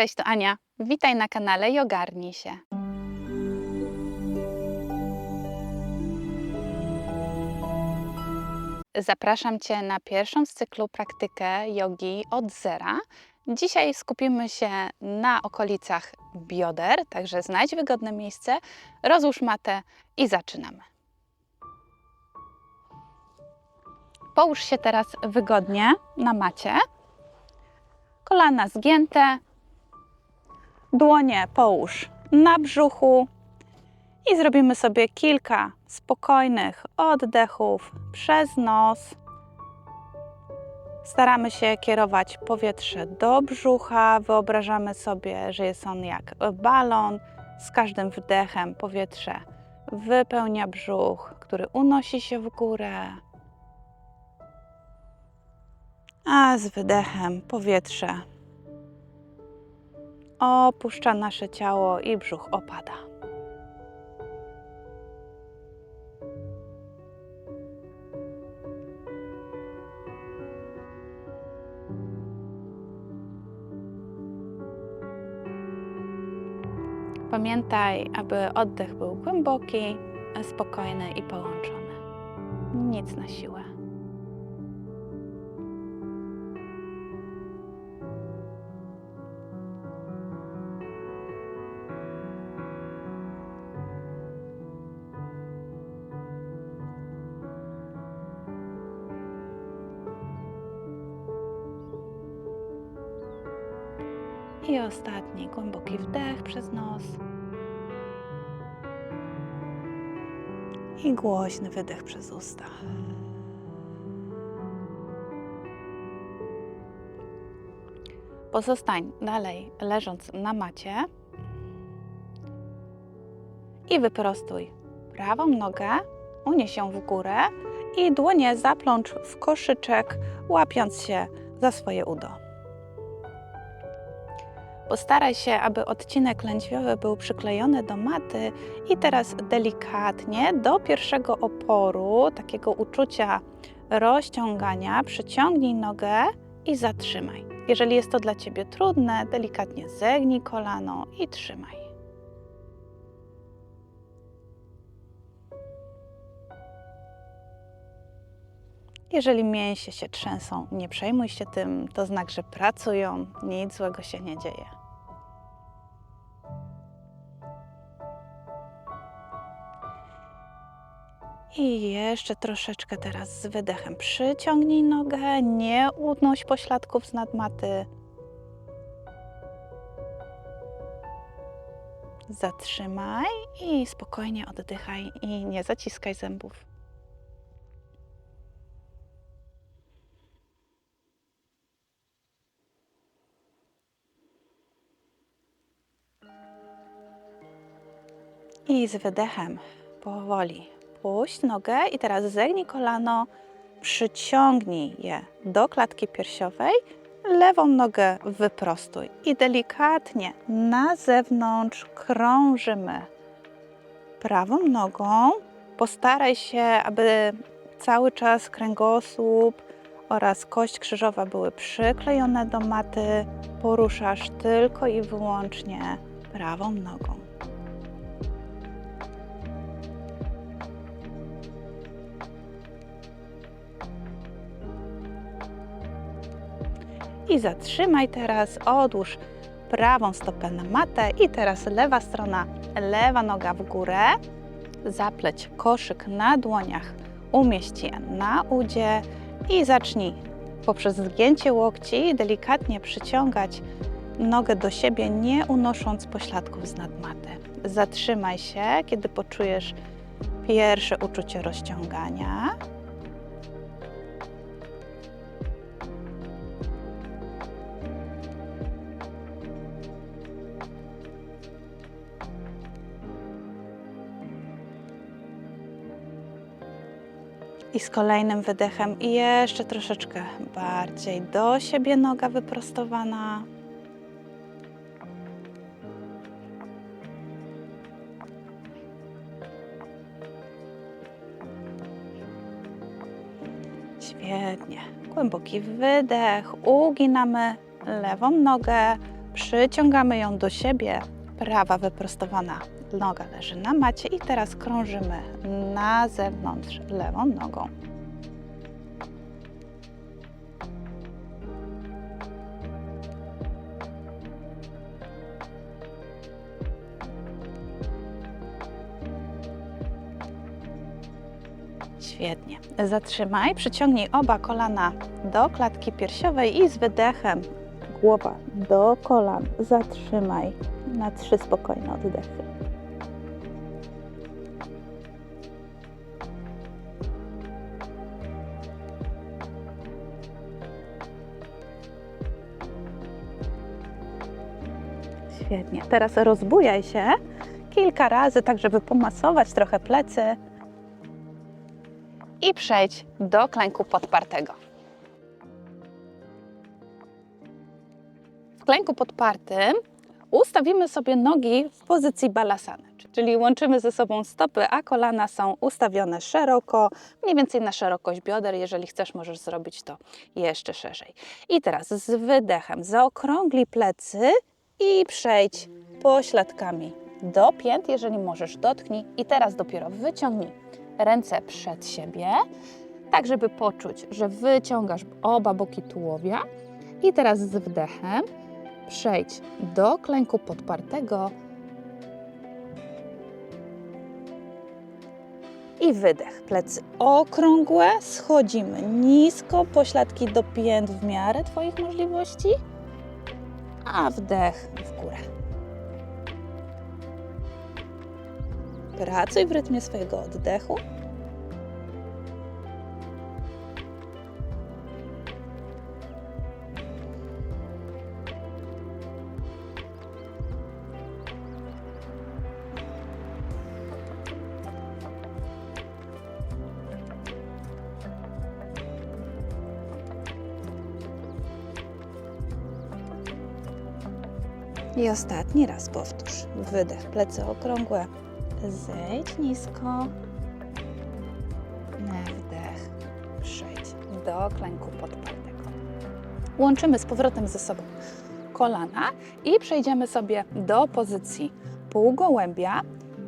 Cześć, to Ania. Witaj na kanale Jogarnij się. Zapraszam Cię na pierwszą z cyklu praktykę jogi od zera. Dzisiaj skupimy się na okolicach bioder, także znajdź wygodne miejsce, rozłóż matę i zaczynamy. Połóż się teraz wygodnie na macie. Kolana zgięte, dłonie połóż na brzuchu i zrobimy sobie kilka spokojnych oddechów przez nos. Staramy się kierować powietrze do brzucha. Wyobrażamy sobie, że jest on jak balon. Z każdym wdechem powietrze wypełnia brzuch, który unosi się w górę. A z wydechem powietrze opuszcza nasze ciało i brzuch opada. Pamiętaj, aby oddech był głęboki, spokojny i połączony. Nic na siłę. Ostatni głęboki wdech przez nos. I głośny wydech przez usta. Pozostań dalej leżąc na macie i wyprostuj prawą nogę, unieś ją w górę i dłonie zaplącz w koszyczek, łapiąc się za swoje udo. Postaraj się, aby odcinek lędźwiowy był przyklejony do maty i teraz delikatnie do pierwszego oporu, takiego uczucia rozciągania, przyciągnij nogę i zatrzymaj. Jeżeli jest to dla Ciebie trudne, delikatnie zegnij kolano i trzymaj. Jeżeli mięsie się trzęsą, nie przejmuj się tym, to znak, że pracują, nic złego się nie dzieje. I jeszcze troszeczkę teraz z wydechem przyciągnij nogę, nie unoś pośladków z nadmaty. Zatrzymaj i spokojnie oddychaj i nie zaciskaj zębów. I z wydechem powoli puść nogę i teraz zegnij kolano, przyciągnij je do klatki piersiowej, lewą nogę wyprostuj i delikatnie na zewnątrz krążymy prawą nogą. Postaraj się, aby cały czas kręgosłup oraz kość krzyżowa były przyklejone do maty. Poruszasz tylko i wyłącznie prawą nogą. I zatrzymaj teraz, odłóż prawą stopę na matę i teraz lewa strona, lewa noga w górę. Zapleć koszyk na dłoniach, umieść je na udzie i zacznij poprzez zgięcie łokci delikatnie przyciągać nogę do siebie, nie unosząc pośladków z nadmaty. Zatrzymaj się, kiedy poczujesz pierwsze uczucie rozciągania. I z kolejnym wydechem i jeszcze troszeczkę bardziej do siebie noga wyprostowana. Świetnie. Głęboki wydech, uginamy lewą nogę, Przyciągamy ją do siebie. Prawa wyprostowana noga leży na macie i teraz krążymy na zewnątrz lewą nogą. Świetnie. Zatrzymaj, przyciągnij oba kolana do klatki piersiowej i z wydechem głowa do kolan. Zatrzymaj na trzy spokojne oddechy. Świetnie. Teraz rozbujaj się kilka razy, tak żeby pomasować trochę plecy i przejdź do klęku podpartego. W klęku podpartym ustawimy sobie nogi w pozycji balasany, czyli łączymy ze sobą stopy, a kolana są ustawione szeroko, mniej więcej na szerokość bioder. Jeżeli chcesz, możesz zrobić to jeszcze szerzej. I teraz z wydechem zaokrągli plecy i przejdź pośladkami do pięt, jeżeli możesz, dotknij i teraz dopiero wyciągnij ręce przed siebie, tak żeby poczuć, że wyciągasz oba boki tułowia. I teraz z wdechem przejdź do klęku podpartego i wydech. Plecy okrągłe, schodzimy nisko, pośladki do pięt w miarę Twoich możliwości, a wdech w górę. Pracuj w rytmie swojego oddechu. I ostatni raz powtórz. Wydech, plecy okrągłe. Zejdź nisko. Wdech. Przejdź do klęku podpartego. Łączymy z powrotem ze sobą kolana i przejdziemy sobie do pozycji półgołębia.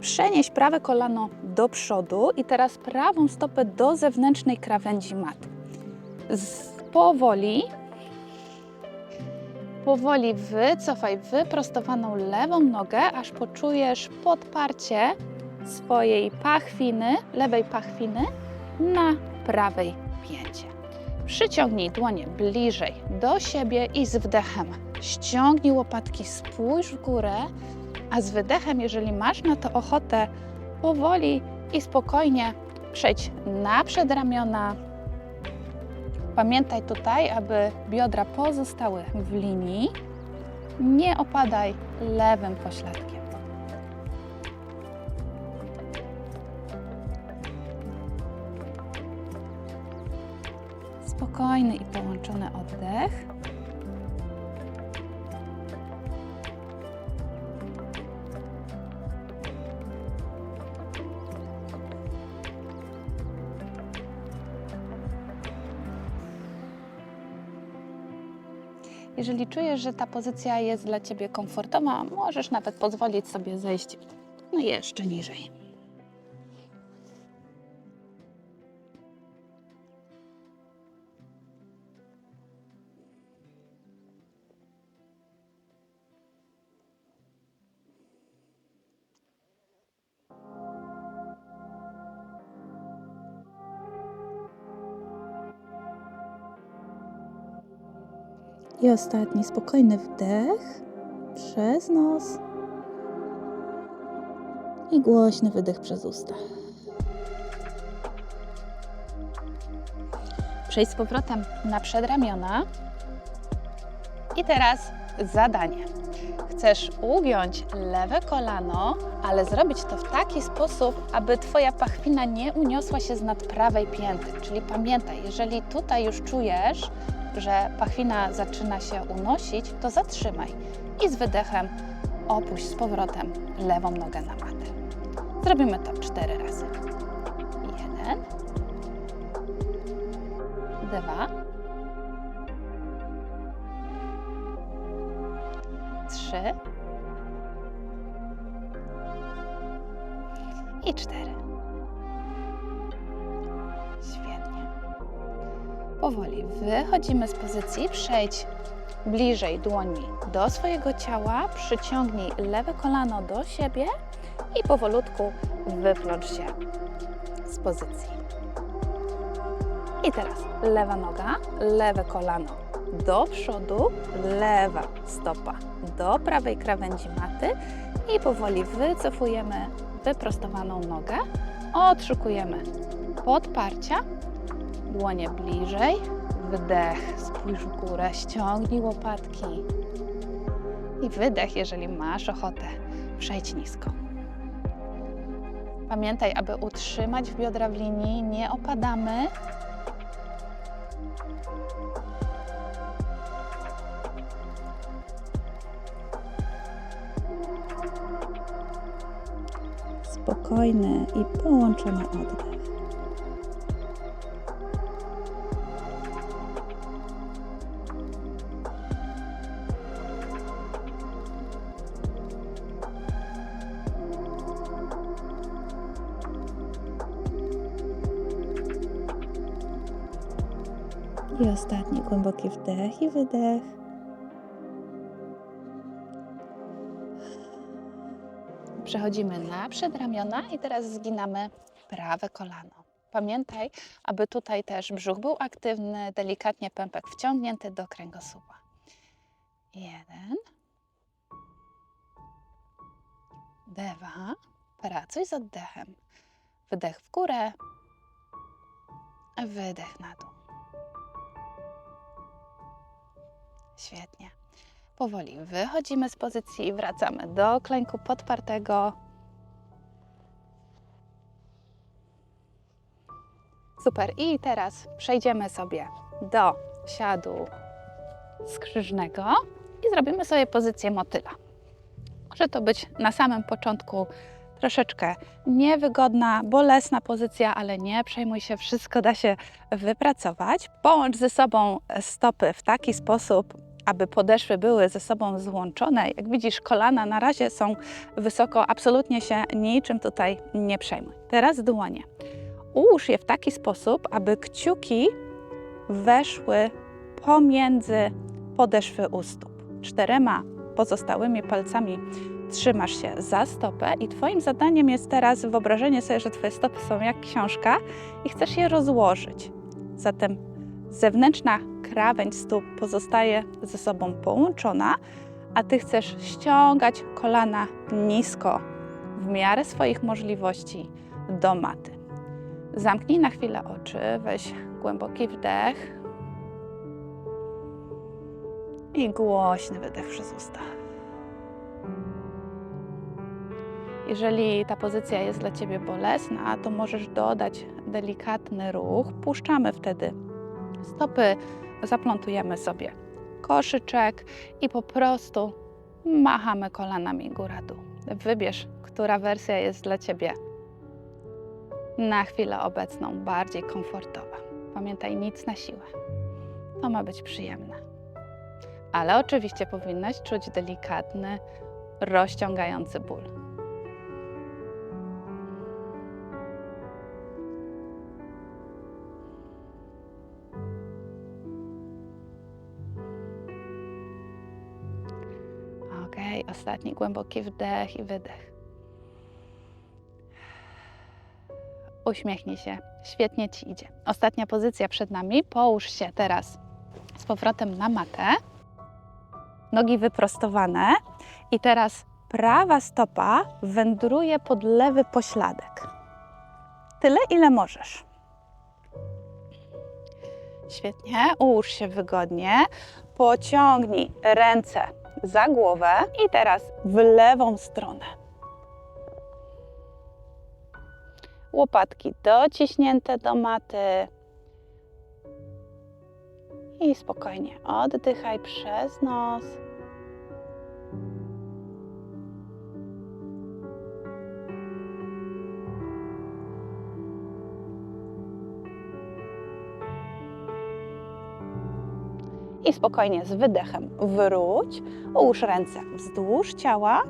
Przenieś prawe kolano do przodu i teraz prawą stopę do zewnętrznej krawędzi maty. Z powoli powoli wycofaj wyprostowaną lewą nogę, aż poczujesz podparcie swojej pachwiny, lewej pachwiny na prawej pięcie. Przyciągnij dłonie bliżej do siebie i z wdechem ściągnij łopatki, spójrz w górę, a z wydechem, jeżeli masz na to ochotę, powoli i spokojnie przejdź na przedramiona, Pamiętaj tutaj, aby biodra pozostały w linii. Nie opadaj lewym pośladkiem. Spokojny i połączony oddech. Jeżeli czujesz, że ta pozycja jest dla Ciebie komfortowa, możesz nawet pozwolić sobie zejść no jeszcze niżej. I ostatni spokojny wdech przez nos i głośny wydech przez usta. Przejdź z powrotem na przedramiona. I teraz zadanie. Chcesz ugiąć lewe kolano, ale zrobić to w taki sposób, aby Twoja pachwina nie uniosła się z nad prawej pięty. Czyli pamiętaj, jeżeli tutaj już czujesz, że pachwina zaczyna się unosić, to zatrzymaj i z wydechem opuść z powrotem lewą nogę na matę. Zrobimy to cztery razy. Jeden, dwa, trzy. I cztery. Powoli wychodzimy z pozycji. Przejdź bliżej dłońmi do swojego ciała. Przyciągnij lewe kolano do siebie i powolutku wyplącz się z pozycji. I teraz lewa noga, lewe kolano do przodu, lewa stopa do prawej krawędzi maty i powoli wycofujemy wyprostowaną nogę. Odszukujemy podparcia, dłonie bliżej, wdech, spójrz w górę, ściągnij łopatki i wydech, jeżeli masz ochotę, przejdź nisko. Pamiętaj, aby utrzymać biodra w linii, nie opadamy. Spokojny i połączony oddech. Głęboki wdech i wydech. Przechodzimy na przedramiona i teraz zginamy prawe kolano. Pamiętaj, aby tutaj też brzuch był aktywny, delikatnie pępek wciągnięty do kręgosłupa. Jeden. Dwa. Pracuj z oddechem. Wydech w górę, wydech na dół. Świetnie. Powoli wychodzimy z pozycji i wracamy do klęku podpartego. Super. I teraz przejdziemy sobie do siadu skrzyżnego i zrobimy sobie pozycję motyla. Może to być na samym początku troszeczkę niewygodna, bolesna pozycja, ale nie przejmuj się, wszystko da się wypracować. Połącz ze sobą stopy w taki sposób, aby podeszwy były ze sobą złączone. Jak widzisz, kolana na razie są wysoko, absolutnie się niczym tutaj nie przejmuj. Teraz dłonie. Ułóż je w taki sposób, aby kciuki weszły pomiędzy podeszwy u stóp. Czterema pozostałymi palcami trzymasz się za stopę i Twoim zadaniem jest teraz wyobrażenie sobie, że Twoje stopy są jak książka i chcesz je rozłożyć. Zatem zewnętrzna krawędź stóp pozostaje ze sobą połączona, a Ty chcesz ściągać kolana nisko w miarę swoich możliwości do maty. Zamknij na chwilę oczy, weź głęboki wdech i głośny wydech przez usta. Jeżeli ta pozycja jest dla Ciebie bolesna, to możesz dodać delikatny ruch. Puszczamy wtedy stopy, zaplątujemy sobie koszyczek i po prostu machamy kolanami góra-dół. Wybierz, która wersja jest dla Ciebie na chwilę obecną bardziej komfortowa. Pamiętaj, nic na siłę. To ma być przyjemne. Ale oczywiście powinnaś czuć delikatny, rozciągający ból. Ostatni głęboki wdech i wydech. Uśmiechnij się, świetnie ci idzie. Ostatnia pozycja przed nami. Połóż się teraz z powrotem na matę. Nogi wyprostowane i teraz prawa stopa wędruje pod lewy pośladek. Tyle, ile możesz. Świetnie, ułóż się wygodnie, pociągnij ręce za głowę i teraz w lewą stronę. Łopatki dociśnięte do maty. I spokojnie oddychaj przez nos. I spokojnie z wydechem wróć. Ułóż ręce wzdłuż ciała.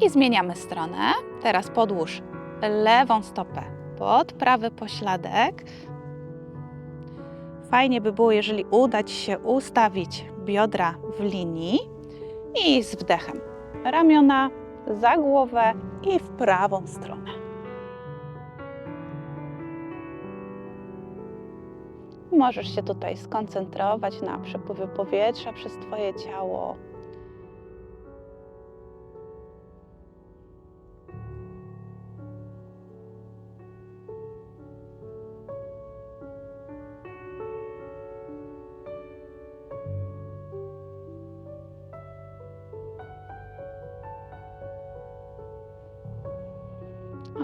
I zmieniamy stronę. Teraz podłóż lewą stopę pod prawy pośladek. Fajnie by było, jeżeli uda Ci się ustawić biodra w linii i z wdechem ramiona za głowę i w prawą stronę. Możesz się tutaj skoncentrować na przepływie powietrza przez Twoje ciało.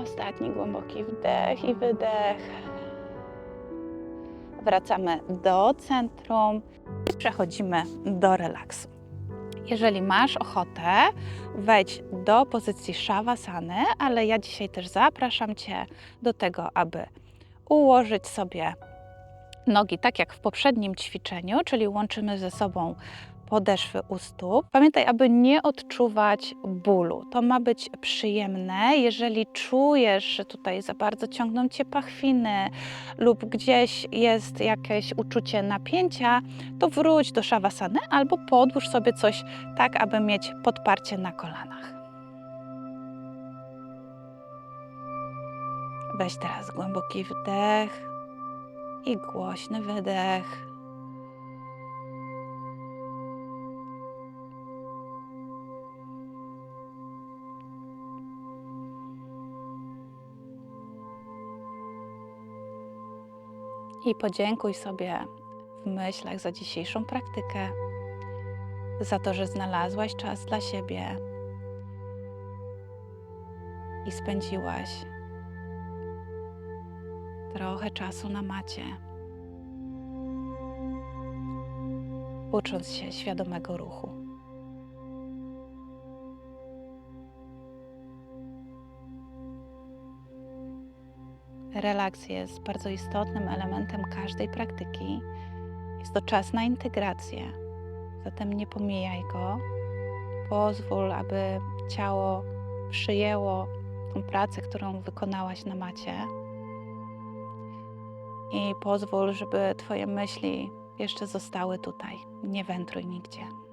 Ostatni głęboki wdech i wydech. Wracamy do centrum i przechodzimy do relaksu. Jeżeli masz ochotę, wejdź do pozycji szawasany, ale ja dzisiaj też zapraszam Cię do tego, aby ułożyć sobie nogi tak jak w poprzednim ćwiczeniu, czyli łączymy ze sobą podeszwy u stóp. Pamiętaj, aby nie odczuwać bólu. To ma być przyjemne. Jeżeli czujesz, że tutaj za bardzo ciągną cię pachwiny lub gdzieś jest jakieś uczucie napięcia, to wróć do szawasany albo podłóż sobie coś tak, aby mieć podparcie na kolanach. Weź teraz głęboki wdech i głośny wydech. I podziękuj sobie w myślach za dzisiejszą praktykę, za to, że znalazłaś czas dla siebie i spędziłaś trochę czasu na macie, ucząc się świadomego ruchu. Relaks jest bardzo istotnym elementem każdej praktyki. Jest to czas na integrację, zatem nie pomijaj go. Pozwól, aby ciało przyjęło tą pracę, którą wykonałaś na macie. I pozwól, żeby Twoje myśli jeszcze zostały tutaj. Nie wędruj nigdzie.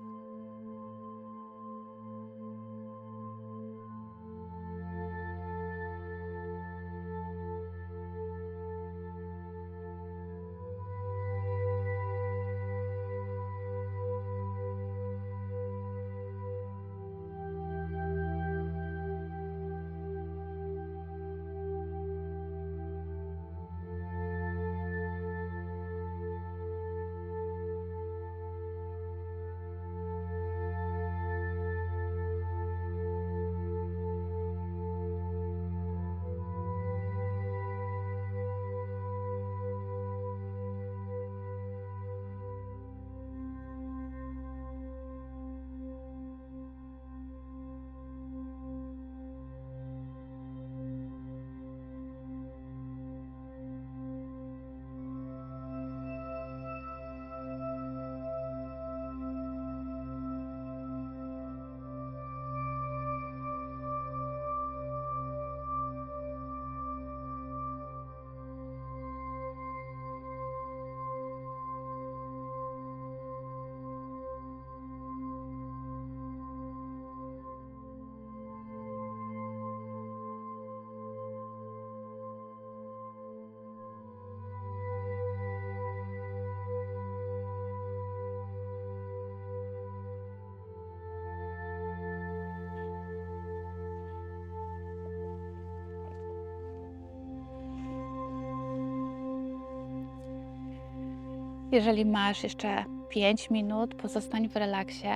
Jeżeli masz jeszcze 5 minut, pozostań w relaksie.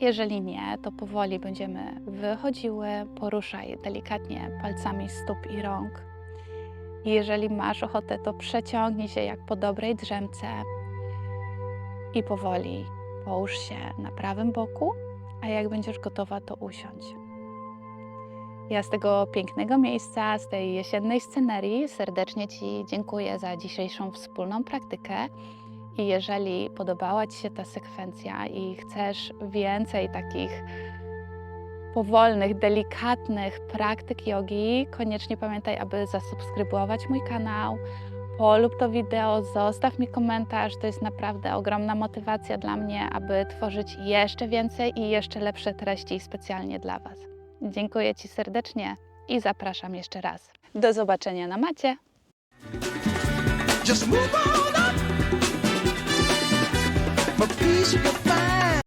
Jeżeli nie, to powoli będziemy wychodziły. Poruszaj delikatnie palcami stóp i rąk. Jeżeli masz ochotę, to przeciągnij się jak po dobrej drzemce i powoli połóż się na prawym boku, a jak będziesz gotowa, to usiądź. Ja z tego pięknego miejsca, z tej jesiennej scenerii serdecznie Ci dziękuję za dzisiejszą wspólną praktykę I jeżeli podobała Ci się ta sekwencja i chcesz więcej takich powolnych, delikatnych praktyk jogi, koniecznie pamiętaj, aby zasubskrybować mój kanał. Polub to wideo, zostaw mi komentarz. To jest naprawdę ogromna motywacja dla mnie, aby tworzyć jeszcze więcej i jeszcze lepsze treści specjalnie dla Was. Dziękuję Ci serdecznie i zapraszam jeszcze raz. Do zobaczenia na macie. Just move on up.